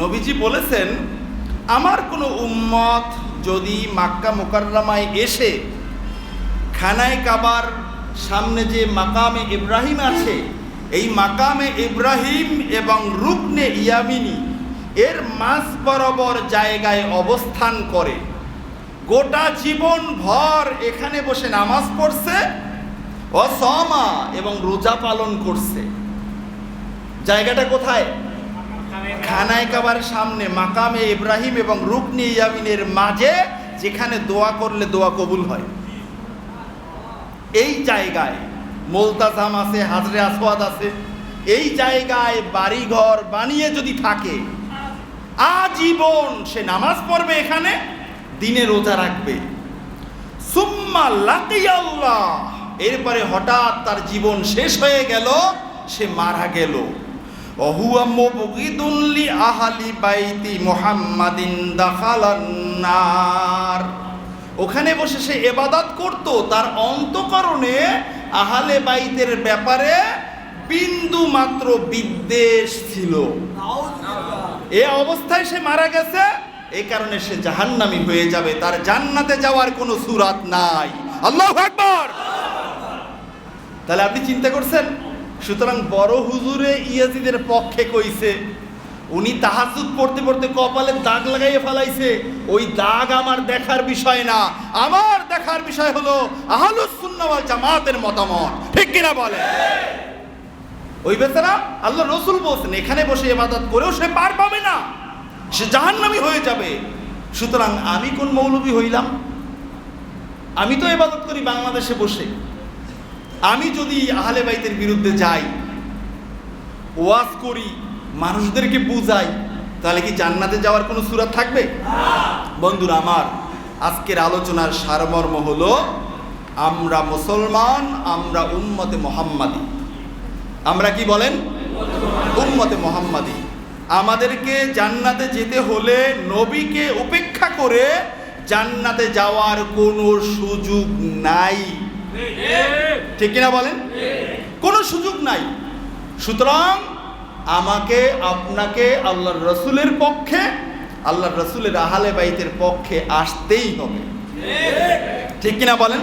নবীজি বলেছেন, আমার কোনো উম্মত যদি মাক্কা মোকাররমায় এসে খানায় কাবার সামনে যে মাকামে ইব্রাহিম আছে, এই মাকামে ইব্রাহিম এবং রুকনে ইয়ামিনী এর মাঝ বরাবর জায়গায় অবস্থান করে। গোটা জীবন ভর এখানে বসে নামাজ পড়ছে অসমা এবং রোজা পালন করছে। জায়গাটা কোথায়? খানায় কাবার সামনে মাকামে ইব্রাহিম এবং রুকনি ইয়ামিনের মাঝে যেখানে দোয়া করলে দোয়া কবুল হয়। এই জায়গায় মোলতাজাম আছে, হাজরে আসওয়াদ আছে। এই জায়গায় বাড়িঘর বানিয়ে যদি থাকে, আজীবন সে নামাজ পড়বে এখানে, দিনে রোজা রাখবে। সুম্মা লাকিয়াল্লাহ। এরপরে হঠাৎ তার জীবন শেষ হয়ে গেল, সে মারা গেল। ওখানে বসে সে এবাদত করত, তার অন্তকরণে আহালে বাইতের ব্যাপারে বিন্দু মাত্র বিদ্বেষ ছিল। এ অবস্থায় সে মারা গেছে এই কারণে সে জাহান্নামি হয়ে যাবে, তার জান্নাতে যাওয়ার কোনো সুরাত নাই। আল্লাহ আকবার! তাহলে আপনি চিন্তা করছেন সুতরাং বড় হুজুরে ইয়াজিদের পক্ষে কইছে, উনি তাহাজুদ পড়তে পড়তে কপালে দাগ লাগাইয়ে ফেলাইছে, ওই দাগ আমার দেখার বিষয় না। আমার দেখার বিষয় হলো আহলুস সুন্নাহ জামাতের মতামত। ঠিক কিনা বলে ওই বেচারা আল্লাহ রসুল বলছেন, এখানে বসে ইবাদত করেও সে পার পাবে না, সে জাহান্নামী হয়ে যাবে। সুতরাং আমি কোন মৌলবী হইলাম? আমি তো ইবাদত করি বাংলাদেশে বসে। আমি যদি আহলে বাইতের বিরুদ্ধে যাই ওয়াজ করি মানুষদেরকে বুঝাই তাহলে কি জান্নাতে যাওয়ার কোনো সুরাত থাকবে? বন্ধুরা আমার আজকের আলোচনার সারমর্ম হলো আমরা মুসলমান আমরা উম্মতে মোহাম্মাদি। আমরা কি বলেন? উম্মতে মোহাম্মাদি। আমাদেরকে জান্নাতে যেতে হলে নবীকে উপেক্ষা করে জান্নাতে যাওয়ার কোনো সুযোগ নাই। ঠিক কিনা বলেন? কোনো সুযোগ নাই। সুতরাং আমাকে, আপনাকে, আল্লাহর রসুলের পক্ষে, আল্লাহর রসুলের আহালে বাইতের পক্ষে আসতেই হবে। ঠিক কিনা বলেন?